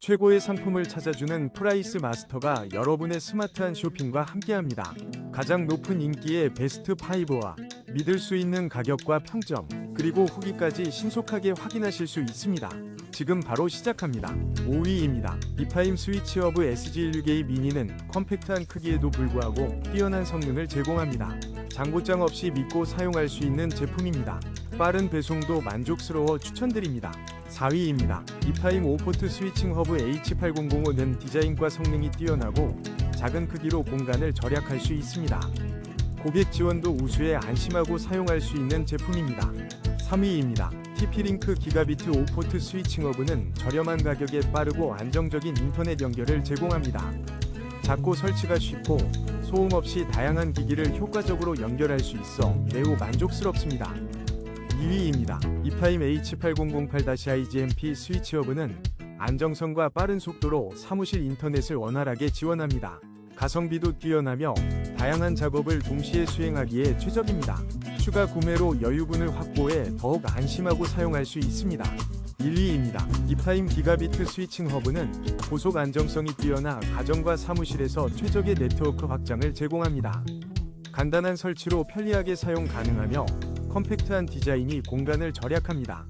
최고의 상품을 찾아주는 프라이스 마스터가 여러분의 스마트한 쇼핑과 함께합니다. 가장 높은 인기의 베스트 5와 믿을 수 있는 가격과 평점, 그리고 후기까지 신속하게 확인하실 수 있습니다. 지금 바로 시작합니다. 5위입니다. 비파임 스위치허브 SG16A 미니는 컴팩트한 크기에도 불구하고 뛰어난 성능을 제공합니다. 장고장 없이 믿고 사용할 수 있는 제품입니다. 빠른 배송도 만족스러워 추천드립니다. 4위입니다. 이파임 5포트 스위칭 허브 H8005는 디자인과 성능이 뛰어나고 작은 크기로 공간을 절약할 수 있습니다. 고객 지원도 우수해 안심하고 사용할 수 있는 제품입니다. 3위입니다. TP-링크 기가비트 5포트 스위칭 허브는 저렴한 가격에 빠르고 안정적인 인터넷 연결을 제공합니다. 작고 설치가 쉽고 소음 없이 다양한 기기를 효과적으로 연결할 수 있어 매우 만족스럽습니다. 2위입니다. 이파임 H8008-IGMP 스위치 허브는 안정성과 빠른 속도로 사무실 인터넷을 원활하게 지원합니다. 가성비도 뛰어나며 다양한 작업을 동시에 수행하기에 최적입니다. 추가 구매로 여유분을 확보해 더욱 안심하고 사용할 수 있습니다. 1위입니다. 이파임 기가비트 스위칭 허브는 고속 안정성이 뛰어나 가정과 사무실에서 최적의 네트워크 확장을 제공합니다. 간단한 설치로 편리하게 사용 가능하며 컴팩트한 디자인이 공간을 절약합니다.